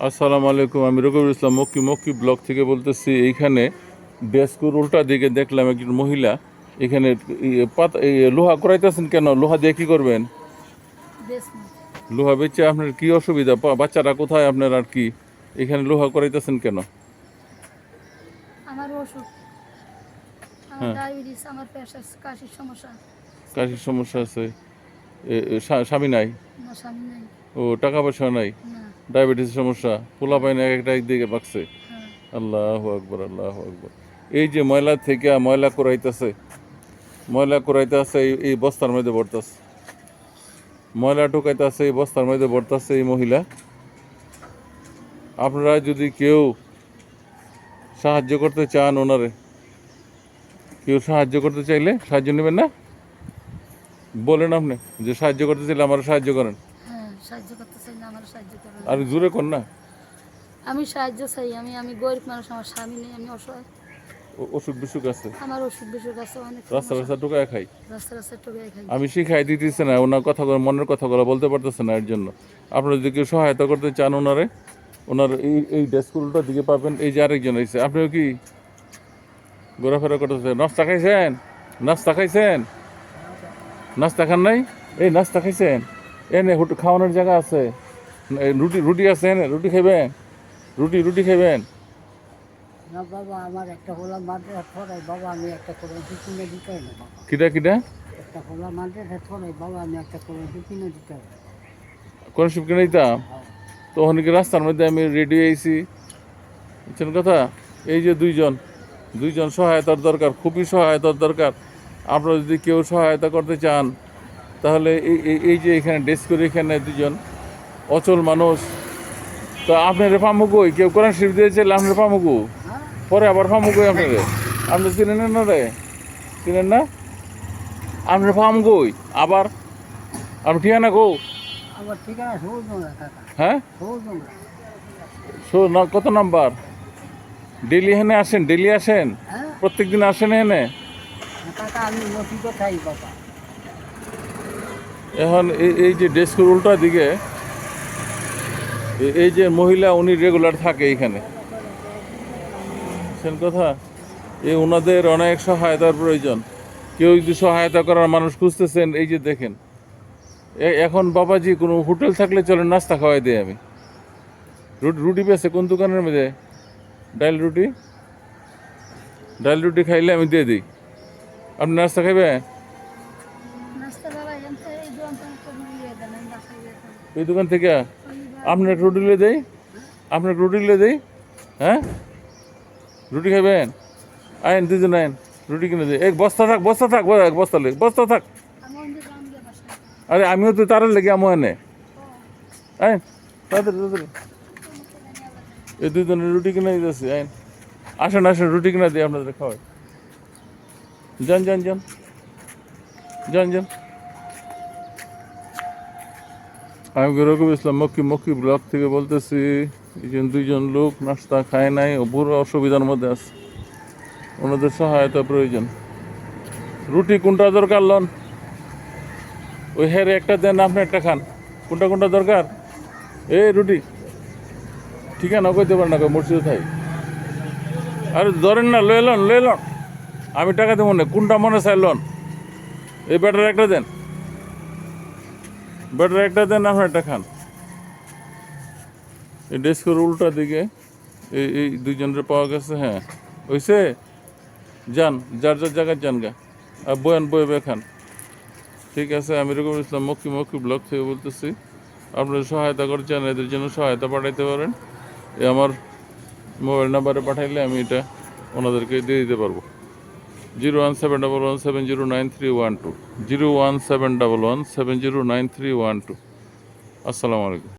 আসসালামু আলাইকুম আমি রকবুল ইসলাম মক্কি মক্কি ব্লক থেকে বলতেছি এইখানে ডেস্কুর উল্টা দিকে দেখলাম একজন মহিলা এখানে পাতা লোহা করাইতেছেন কেন? লোহা দিয়ে কি করবেন? লোহা বেচে আপনার কি অসুবিধা? বাচ্চারা কোথায় আপনার আর কি? এখানে লোহা করাইতেছেন কেন? আমার হ্যাঁ। ডায়াবেটিস আমার প্রেশার কাশির সমস্যা। কাশির সমস্যা আছে। স্বামী নাই? স্বামী নেই। ও টাকা পয়সা নাই? না। ডায়াবেটিসের সমস্যা? পোলা পাইনা একটা একদিকে পাকছে হ্যাঁ। আল্লাহ আকবর আল্লাহ আকবর। এই যে ময়লা থেকে ময়লা করাইতেছে ময়লা করাইতেছে এই এই বস্তার মধ্যে ভরতাছে। ময়লা ঢুকাইতেছে এই বস্তার মধ্যে ভরতাছে এই মহিলা। আপনারা যদি কেউ সাহায্য করতে চান ওনারে কেউ সাহায্য করতে চাইলে সাহায্য নেবেন না? বলেন আপনি যে সাহায্য করতে চাইলে আমার সাহায্য করেন। সাহায্য করতে চাই না আমার সাহায্য করুন আর জোরে কর না। আমি সাহায্য চাই আমি আমি গরিব মানুষ আমার স্বামী নেই আমি অসহায়। অসুখ বিসুখ আছে? আমার অসুখ বিসুখ আছে অনেক রাস্তা রাস্তা ঢুকায় খাই? রাস্তা রাস্তা টোকাই খাই। আমি শিখাই দিতেছে না ওনার কথাগুলো মনের কথাগুলো বলতে পারতেছে না এর জন্য। আপনারা যদি কেউ সহায়তা করতে চান ওনারে ওনার এই এই ডেস্কুলটার দিকে পাবেন এই যে আরেকজন এসে আপনিও কি ঘোরাফেরা করতেছেন? নাস্তা খাইছেন? নাস্তা খাইছেন? নাস্তা খান নাই? এই নাস্তা খাইছেন? এনে হুটু খাওয়ানোর জায়গা আছে। রুটি রুটি আছে এনে রুটি খাইবেন? রুটি রুটি খাইবেন? না বাবা আমার একটা হোলা মাদ্রাসা ছড়াই বাবা আমি একটা করে কিনে দিতে না বাবা। কিটা কিটা? একটা হোলা মাদ্রাসা ছড়াই বাবা আমি একটা করে কিনে দিতে কোন শিব কিনে দিতাম? তো ওখানে কি রাস্তার মধ্যে আমি রেডি হয়েছি। বুঝছেন কথা? এই যে দুইজন দুইজন সহায়তার দরকার খুবই সহায়তার দরকার। আপনারা যদি কেউ সহায়তা করতে চান তাহলে এই যে এখানে ডেস্ক করে এখানে দুজন অচল মানুষ তো আপনার পামুকই কেউ কোরআন শিব দিয়েছে আপনার পামুকু? হ্যাঁ পরে আবার পামুকই আপনারে আপনি চিনেন না রে? চিনেন না? আপনার পামুকই? আবার? আপনি ঠিকানা কো হ্যাঁ? কত নাম্বার? ডেলি এখানে আসেন ডেলি আসেন? হ্যাঁ। প্রত্যেক দিন আসেন এখানে? কাকা আমি নথি বাবা। এখন এই- যে ডেস্কের উল্টা দিকে, এই যে মহিলা, উনি রেগুলার থাকে এইখানে। বুঝছেন কথা? এই ওনাদের অনেক সহায়তার প্রয়োজন। কেউ যদি সহায়তা করার মানুষ খুঁজতেছেন, এই যে দেখেন। এখন বাবাজি, কোনো হোটেল থাকলে চলে নাস্তা খাওয়াই দেয় আমি। রুটি রুটি পেয়েছে কোন দোকানের মধ্যে? ডাল রুটি? ডাল রুটি খাইলে আমি দিয়ে দিই। আপনি নাস্তা খাইবেন? এই দোকান থেকে আপনার একটা রুটি লিয়ে দেই? আপনার একটা রুটি লিয়ে দেই? হ্যাঁ? রুটি খাবেন আইন দুজন আইন, রুটি কিনে দেয় এক বস্তা থাক বস্তা থাক বস্তা- লেগে বস্তা থাক। আরে, আমিও তো তার লেগে আমো এনে। আইন, তাড়াতাড়ি তাড়াতাড়ি। এই দুজনের রুটি কিনে দিতেছি আইন। আসেন আসেন, রুটি কিনে দিই আপনাদের খাওয়াই। যান যান যান। যান যান। আমি রকম ইসলাম মক্কি মক্কি ব্লক থেকে বলতেছি, এই যে দুইজন লোক নাস্তা খায় নাই ও পুরো অসুবিধার মধ্যে আছে। ওনাদের সহায়তা প্রয়োজন। রুটি কোনটা দরকার, লন? ওই হের একটা দেন, আপনি একটা খান। কোনটা কোনটা দরকার? এই রুটি। ঠিকানা কইতে পারেন না মসজিদে থাই। আরে ধরেন না, লয়ে লন লয়ে লন। আমি টাকা দেবো না, কোনটা মনে চাই লন? এই ব্যাটার একটা দেন। ব্যাটার একটা দেন আপনি একটা খান। এই ডেস্কের উল্টা দিকে, এই এই দুইজনের পাওয়া গেছে হ্যাঁ। ওইসে যান, যার যার জায়গায় যান গা। আর বয়ান বয়ে বে খান। ঠিক আছে, আমি রকম ইসলাম মক্কি মক্কি ব্লগ থেকে বলতেছি। আপনারা সহায়তা করছেন এদের জন্য সহায়তা পাঠাইতে পারেন। এ আমার মোবাইল নাম্বারে পাঠাইলে আমি এটা ওনাদেরকে দিয়ে দিতে পারব। Zero one seven double one seven zero nine three one two zero one seven double one seven zero nine three one two আসসালামু আলাইকুম